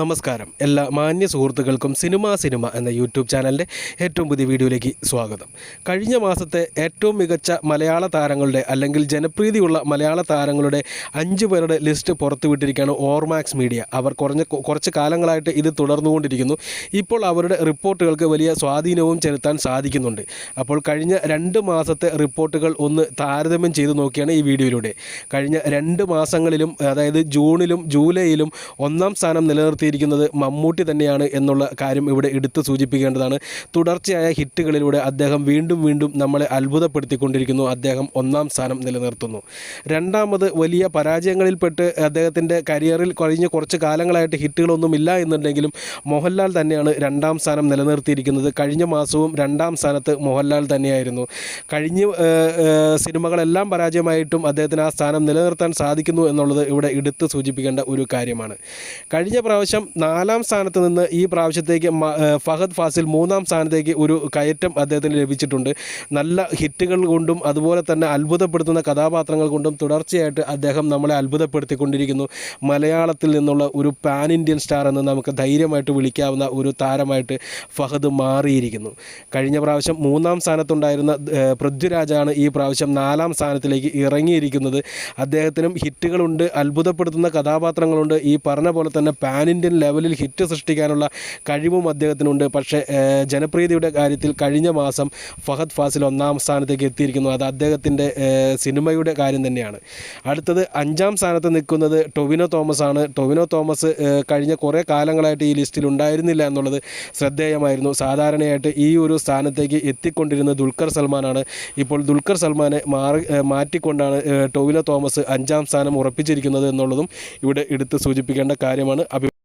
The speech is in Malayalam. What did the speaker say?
നമസ്കാരം. എല്ലാ മാന്യ സുഹൃത്തുക്കൾക്കും സിനിമ സിനിമ എന്ന യൂട്യൂബ് ചാനലിന്റെ ഏറ്റവും പുതിയ വീഡിയോയിലേക്ക് സ്വാഗതം. കഴിഞ്ഞ മാസത്തെ ഏറ്റവും മികച്ച മലയാള താരങ്ങളുടെ അല്ലെങ്കിൽ ജനപ്രീതിയുള്ള മലയാള താരങ്ങളുടെ അഞ്ച് പേരുടെ ലിസ്റ്റ് പുറത്തുവിട്ടിരിക്കുകയാണ് ഓർമാക്സ് മീഡിയ. അവർ കുറഞ്ഞ കുറച്ച് കാലങ്ങളായിട്ട് ഇത് തുടർന്നുകൊണ്ടിരിക്കുന്നു. ഇപ്പോൾ അവരുടെ റിപ്പോർട്ടുകൾക്ക് വലിയ സ്വാധീനവും ചെലുത്താൻ സാധിക്കുന്നുണ്ട്. അപ്പോൾ കഴിഞ്ഞ രണ്ട് മാസത്തെ റിപ്പോർട്ടുകൾ ഒന്ന് താരതമ്യം ചെയ്ത് നോക്കിയാണ് ഈ വീഡിയോയിലൂടെ. കഴിഞ്ഞ രണ്ട് മാസങ്ങളിലും അതായത് ജൂണിലും ജൂലൈയിലും ഒന്നാം സ്ഥാനം നിലനിർത്തിയിരിക്കുന്നത് മമ്മൂട്ടി തന്നെയാണ് എന്നുള്ള കാര്യം ഇവിടെ എടുത്തു സൂചിപ്പിക്കേണ്ടതാണ്. തുടർച്ചയായ ഹിറ്റുകളിലൂടെ അദ്ദേഹം വീണ്ടും വീണ്ടും നമ്മളെ അത്ഭുതപ്പെടുത്തിക്കൊണ്ടിരിക്കുന്നു. അദ്ദേഹം ഒന്നാം സ്ഥാനം നിലനിർത്തുന്നു. രണ്ടാമത് വലിയ പരാജയങ്ങളിൽപ്പെട്ട് അദ്ദേഹത്തിന്റെ കരിയറിൽ കഴിഞ്ഞ കുറച്ച് കാലങ്ങളായിട്ട് ഹിറ്റുകളൊന്നും ഇല്ല എന്നുണ്ടെങ്കിലും മോഹൻലാൽ തന്നെയാണ് രണ്ടാം സ്ഥാനം നിലനിർത്തിയിരിക്കുന്നത്. കഴിഞ്ഞ മാസവും രണ്ടാം സ്ഥാനത്ത് മോഹൻലാൽ തന്നെയായിരുന്നു. കഴിഞ്ഞ സിനിമകളെല്ലാം പരാജയമായിട്ടും അദ്ദേഹത്തിന് ആ സ്ഥാനം നിലനിർത്താൻ സാധിക്കുന്നു എന്നുള്ളത് ഇവിടെ എടുത്തു സൂചിപ്പിക്കേണ്ട ഒരു കാര്യമാണ്. കഴിഞ്ഞ പ്രാവശ്യം നാലാം സ്ഥാനത്ത് നിന്ന് ഈ പ്രാവശ്യത്തേക്ക് ഫഹദ് ഫാസിൽ മൂന്നാം സ്ഥാനത്തേക്ക് ഒരു കയറ്റം അദ്ദേഹത്തിന് ലഭിച്ചിട്ടുണ്ട്. നല്ല ഹിറ്റുകൾ കൊണ്ടും അതുപോലെ തന്നെ അത്ഭുതപ്പെടുത്തുന്ന കഥാപാത്രങ്ങൾ കൊണ്ടും തുടർച്ചയായിട്ട് അദ്ദേഹം നമ്മളെ അത്ഭുതപ്പെടുത്തിക്കൊണ്ടിരിക്കുന്നു. മലയാളത്തിൽ നിന്നുള്ള ഒരു പാൻ ഇന്ത്യൻ സ്റ്റാർ എന്ന് നമുക്ക് ധൈര്യമായിട്ട് വിളിക്കാവുന്ന ഒരു താരമായിട്ട് ഫഹദ് മാറിയിരിക്കുന്നു. കഴിഞ്ഞ പ്രാവശ്യം മൂന്നാം സ്ഥാനത്തുണ്ടായിരുന്ന പൃഥ്വിരാജാണ് ഈ പ്രാവശ്യം നാലാം സ്ഥാനത്തിലേക്ക് ഇറങ്ങിയിരിക്കുന്നത്. അദ്ദേഹത്തിനും ഹിറ്റുകളുണ്ട് അത്ഭുതപ്പെടുത്തുന്ന കഥാപാത്രങ്ങളുണ്ട്. ഈ പറഞ്ഞ പോലെ തന്നെ പാൻ ഇന്ത്യൻ ലെവലിൽ ഹിറ്റ് സൃഷ്ടിക്കാനുള്ള കഴിവും അദ്ദേഹത്തിനുണ്ട്. പക്ഷേ ജനപ്രീതിയുടെ കാര്യത്തിൽ കഴിഞ്ഞ മാസം ഫഹദ് ഫാസിൽ ഒന്നാം സ്ഥാനത്തേക്ക് എത്തിയിരിക്കുന്നു. അത് അദ്ദേഹത്തിന്റെ സിനിമയുടെ കാര്യം തന്നെയാണ്. അടുത്തത് അഞ്ചാം സ്ഥാനത്ത് നിൽക്കുന്നത് ടൊവിനോ തോമസ് ആണ് ടൊവിനോ തോമസ് കഴിഞ്ഞ കുറേ കാലങ്ങളായിട്ട് ഈ ലിസ്റ്റിൽ ഉണ്ടായിരുന്നില്ല എന്നുള്ളത് ശ്രദ്ധേയമായിരുന്നു. സാധാരണയായിട്ട് ഈ ഒരു സ്ഥാനത്തേക്ക് എത്തിക്കൊണ്ടിരുന്ന ദുൽഖർ സൽമാനാണ്. ഇപ്പോൾ ദുൽഖർ സൽമാനെ മാറി മാറ്റിക്കൊണ്ടാണ് ടൊവിനോ തോമസ് അഞ്ചാം സ്ഥാനം ഉറപ്പിച്ചിരിക്കുന്നത് എന്നുള്ളതും ഇവിടെ എടുത്ത് സൂചിപ്പിക്കേണ്ട കാര്യമാണ്.